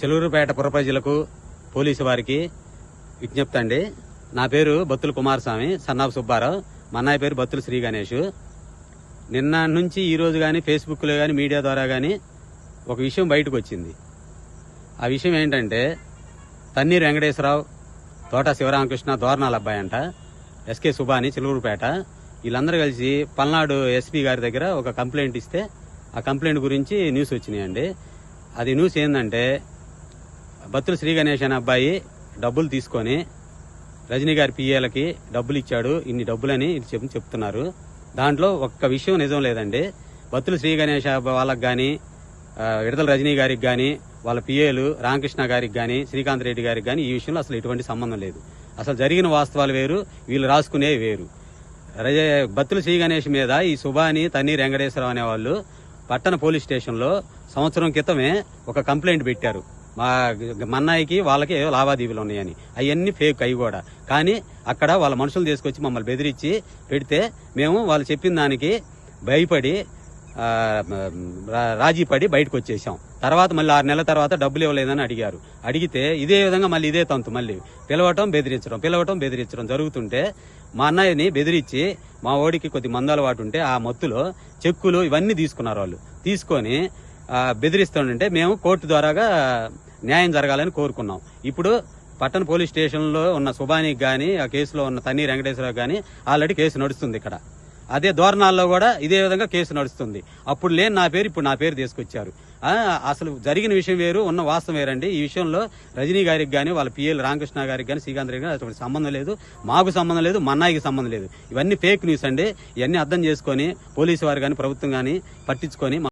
చెలూరుపేట పుర ప్రజలకు పోలీసు వారికి విజ్ఞప్తి అండి నా పేరు బత్తుల కుమారస్వామి సన్నాబు సుబ్బారావు. మా అన్నయ్య పేరు బత్తుల శ్రీ గణేష్. నిన్న నుంచి ఈరోజు కానీ ఫేస్బుక్లో కానీ మీడియా ద్వారా కానీ ఒక విషయం బయటకు వచ్చింది ఆ విషయం ఏంటంటే తన్నీరు వెంకటేశ్వరరావు తోట శివరామకృష్ణ దోరణాల అబ్బాయి అంట ఎస్కే సుబాని చిలుగురుపేట వీళ్ళందరూ కలిసి పల్నాడు ఎస్పీ గారి దగ్గర ఒక కంప్లైంట్ ఇస్తే ఆ కంప్లైంట్ గురించి న్యూస్ వచ్చినాయండి. అది న్యూస్ ఏంటంటే బత్తుల శ్రీ గణేష్ అనే అబ్బాయి డబ్బులు తీసుకొని రజనీ గారి పిఏలకి డబ్బులు ఇచ్చాడు. ఇన్ని డబ్బులని చెప్పి చెప్తున్నారు. దాంట్లో ఒక్క విషయం నిజం లేదండి. బత్తుల శ్రీ గణేష్ వాళ్ళకి కానీ విడతల రజనీ గారికి కానీ వాళ్ళ పిఏలు రామకృష్ణ గారికి కానీ శ్రీకాంత్ రెడ్డి గారికి కానీ ఈ విషయంలో అసలు ఎటువంటి సంబంధం లేదు. అసలు జరిగిన వాస్తవాలు వేరు వీళ్ళు రాసుకునే వేరు. రజ బత్తుల శ్రీ గణేష్ మీద ఈ సుభాని తన్నీర్ వెంకటేశ్వరరావు అనే వాళ్ళు పట్టణ పోలీస్ స్టేషన్లో సంవత్సరం క్రితమే ఒక కంప్లైంట్ పెట్టారు. మా మన్నాయికి వాళ్ళకి లావాదేవీలు ఉన్నాయని. అవన్నీ ఫేక్ అవి కూడా. కానీ అక్కడ వాళ్ళ మనుషులు తీసుకొచ్చి మమ్మల్ని బెదిరించి పెడితే మేము వాళ్ళు చెప్పిన దానికి భయపడి రా- రాజీ పడి బయటకు వచ్చేసాం. తర్వాత మళ్ళీ ఆరు నెలల తర్వాత డబ్బులు ఇవ్వలేదని అడిగారు. అడిగితే ఇదే విధంగా మళ్ళీ ఇదే తంతు మళ్ళీ. పిలవటం బెదిరించడం పిలవటం బెదిరించడం జరుగుతుంటే మా అన్నయ్యని బెదిరించి మా ఓడికి కొద్ది మందాలు వాటి ఉంటే ఆ మత్తులో చెక్కులు ఇవన్నీ తీసుకున్నారు వాళ్ళు. తీసుకొని ఆ, బెదిరిస్తుంటే మేము కోర్టు ద్వారాగా న్యాయం జరగాలని కోరుకున్నాం. ఇప్పుడు పట్టణ పోలీస్ స్టేషన్లో ఉన్న సుబానికి కానీ ఆ కేసులో ఉన్న తన్నీ వెంకటేశ్వరరావు కానీ ఆల్రెడీ కేసు నడుస్తుంది ఇక్కడ. అదే ధోరణాల్లో కూడా ఇదే విధంగా కేసు నడుస్తుంది. అప్పుడు లేని నా పేరు ఇప్పుడు నా పేరు తీసుకొచ్చారు. అసలు జరిగిన విషయం వేరు ఉన్న వాస్తవం వేరండి. ఈ విషయంలో రజనీ గారికి కానీ వాళ్ళ పిఎల్ రామకృష్ణ గారికి కానీ శ్రీకాంత్ రెడ్డి గారికి అటువంటి సంబంధం లేదు. మాకు సంబంధం లేదు మన్నాయికి సంబంధం లేదు. ఇవన్నీ ఫేక్ న్యూస్ అండి. ఇవన్నీ అర్థం చేసుకొని పోలీసు వారు కానీ ప్రభుత్వం కానీ పట్టించుకొని